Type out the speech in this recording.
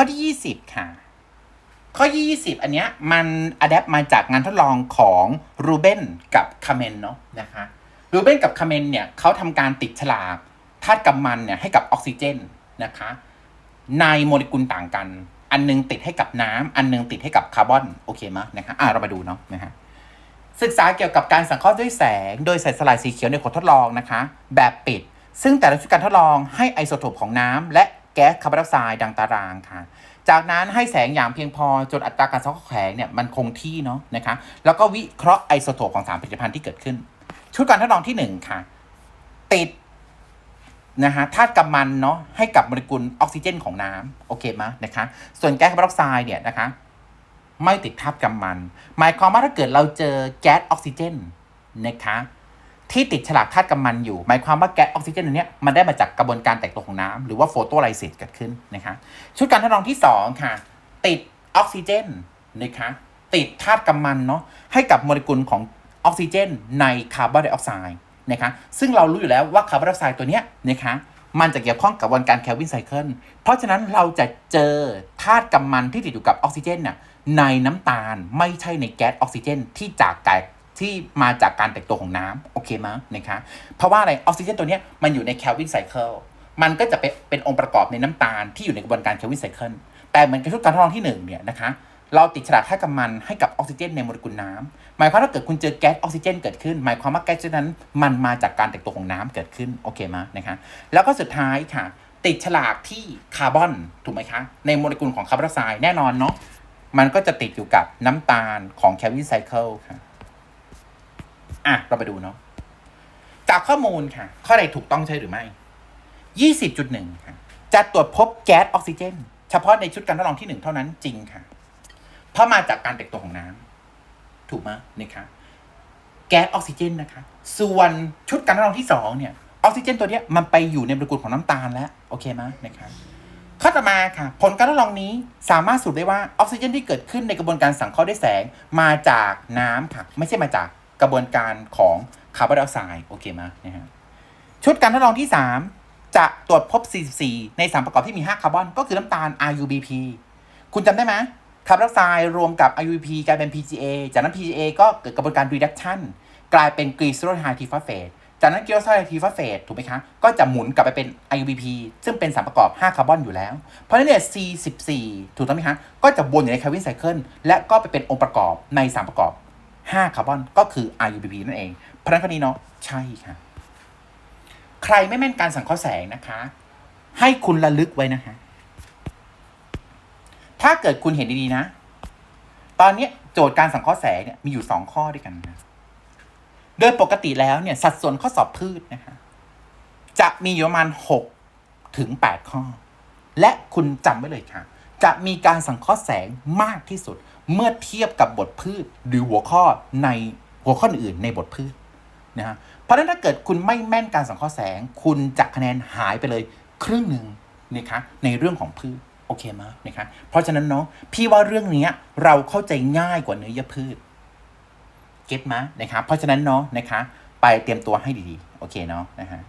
ข้อที่ 20 ค่ะ ข้อ 20 อันเนี้ยมันอัดแอปมาจากงานทดลองของรูเบนกับคาเมนเนาะนะคะรูเบนกับคาเมนเนี่ยเขาทำการติดฉลากธาตุกำมันเนี่ยให้กับออกซิเจนนะคะ ในโมเลกุลต่างกัน อันหนึงติดให้กับน้ำอันหนึงติดให้กับคาร์บอนโอเคมะนะคะอะเรามาดูเนาะนะฮะศึกษาเกี่ยวกับการสังเคราะห์ด้วยแสง โดยใส่สลายสีเขียวในขวดทดลองนะคะ แบบปิด ซึ่งแต่ละชุดการทดลองให้ไอโซโทปของน้ำและ แก๊สคาร์บอนไดออกไซด์ดังตารางค่ะ จากนั้นให้แสงอย่างเพียงพอจนอัตราการสังเคราะแสงเนี่ยมันคงที่เนาะนะคะ แล้วก็วิเคราะห์ไอโซโทปของสารผลิตภัณฑ์ที่เกิดขึ้น ชุดการทดลองที่หนึ่งค่ะ ติดนะฮะธาตุกำมันเนาะให้กับโมเลกุลออกซิเจนของน้ำโอเคไหมนะคะ ส่วนแก๊สคาร์บอนไดออกไซด์เนี่ยนะคะ ไม่ติดธาตุกำมัน หมายความว่าถ้าเกิดเราเจอแก๊สออกซิเจนนะคะ ที่ติดฉลากธาตุกำมันอยู่ หมายความว่าแก๊สออกซิเจนตัวนี้มันได้มาจากกระบวนการแตกตัวของน้ำหรือว่าโฟโตไลซิสเกิดขึ้นนะคะชุดการทดลองที่ 2 ค่ะ ติดออกซิเจนนะคะติดธาตุกำมันเนาะให้กับโมเลกุลของออกซิเจน ในคาร์บอนไดออกไซด์นะคะซึ่งเรารู้อยู่แล้วว่าคาร์บอนไดออกไซด์ตัวเนี้ยนะคะมันจะเกี่ยวข้องกับวนการแคลวินไซเคิล เพราะฉะนั้นเราจะเจอธาตุกำมันที่ติดอยู่กับออกซิเจนน่ะในน้ำตาลไม่ใช่ในแก๊สออกซิเจนที่จากกาย ที่มาจากการแตกตัวของน้ำโอเคไหมยนะคะ เพราะว่าอะไรออกซิเจนตัวนี้มันอยู่ในแคลวินไซเคิลมันก็จะเป็นเป็นองค์ประกอบในน้ำตาลที่อยู่ในกระบวนการแคลวินไซเคิลแต่เหมือนกับชุดการทดลองที่หนึ่งเนี่ยนะคะเราติดฉลากธากำมันให้กับออกซิเจนในโมเลกุลน้ำหมายความว่าถ้าเกิดคุณเจอแก๊สออกซิเจนเกิดขึ้น หมายความว่าแก๊สนั้นมันมาจากการแตกตัวของน้ำเกิดขึ้นโอเคไหมยนะคะ แล้วก็สุดท้ายค่ะ ติดฉลากที่คาร์บอนถูกไหมคะในโมเลกุลของคาร์บอนไดออกไซด์แน่นอนเนาะมันก็จะติดอยู่กับน้ำตาลของแคลวินไซเคิลค่ะ อะ เราไปดูเนาะจากข้อมูลค่ะ ข้อใดถูกต้องใช่หรือไม่20.1ค่ะ จะตรวจพบแก๊สออกซิเจน เฉพาะในชุดการทดลองที่หนึ่งเท่านั้นจริงค่ะ เพราะมาจากการแตกตัวของน้ำถูกไหมนะคะแก๊สออกซิเจนนะคะ ส่วนชุดการทดลองที่สองเนี่ย ออกซิเจนตัวเนี้ยมันไปอยู่ในโมเลกุลของน้ำตาลแล้ว โอเคไหมนะคะข้อต่อมาค่ะ ผลการทดลองนี้สามารถสรุปได้ว่าออกซิเจนที่เกิดขึ้นในกระบวนการสังเคราะห์ด้วยแสงมาจากน้ำค่ะ ไม่ใช่มาจาก กระบวนการของคาร์บอนไดออกไซด์โอเคไหมนะฮะชุดการทดลองที่ 3 จะตรวจพบ 44 ในสารประกอบที่มี 5 คาร์บอน ก็คือน้ำตาล RUBP คุณจำได้ไหมคาร์บอนไดออกไซด์รวมกับ RUBP กลายเป็น PGA จากนั้น PGA ก็เกิดกระบวนการ reduction กลายเป็นกรีซโรไฮทีฟอสเฟตจากนั้นกรีซโรไฮทีฟอสเฟตถูกไหมคะ ก็จะหมุนกลับไปเป็น IUPP ซึ่งเป็นสารประกอบ 5 คาร์บอนอยู่แล้ว เพราะฉะนั้นเนี่ย C14 ถูกต้องไหมคะ ก็จะวนอยู่ในแคลวินไซเคิลและก็ไปเป็นองค์ประกอบในสารประกอบ 5คาร์บอนก็คือ IUPP นั่นเอง เพราะนั้นข้อนี้เนาะใช่ค่ะ ใครไม่แม่นการสังเคราะห์แสงนะคะ ให้คุณระลึกไว้นะคะ ถ้าเกิดคุณเห็นดีๆนะ ตอนนี้โจทย์การสังเคราะห์แสงเนี่ยมีอยู่สองข้อด้วยกันนะโดยปกติแล้วเนี่ย สัดส่วนข้อสอบพืชนะคะ จะมีอยู่ประมาณหกถึงแปดข้อ และคุณจำไว้เลยค่ะ จะมีการสังเคราะห์แสงมากที่สุด เมื่อเทียบกับบทพืชหรือหัวข้อในหัวข้ออื่นในบทพืชนะฮะเพราะนั้นถ้าเกิดคุณไม่แม่นการสังเคราะห์แสง คุณจะคะแนนหายไปเลยครึ่งหนึ่งนะคะในเรื่องของพืชโอเคไหมนะคะเพราะฉะนั้นเนาะพี่ว่าเรื่องนี้เราเข้าใจง่ายกว่าเนื้อพืชเก็ตมานะครับเพราะฉะนั้นเนาะนะคะ ไปเตรียมตัวให้ดีๆ โอเคเนาะนะฮะ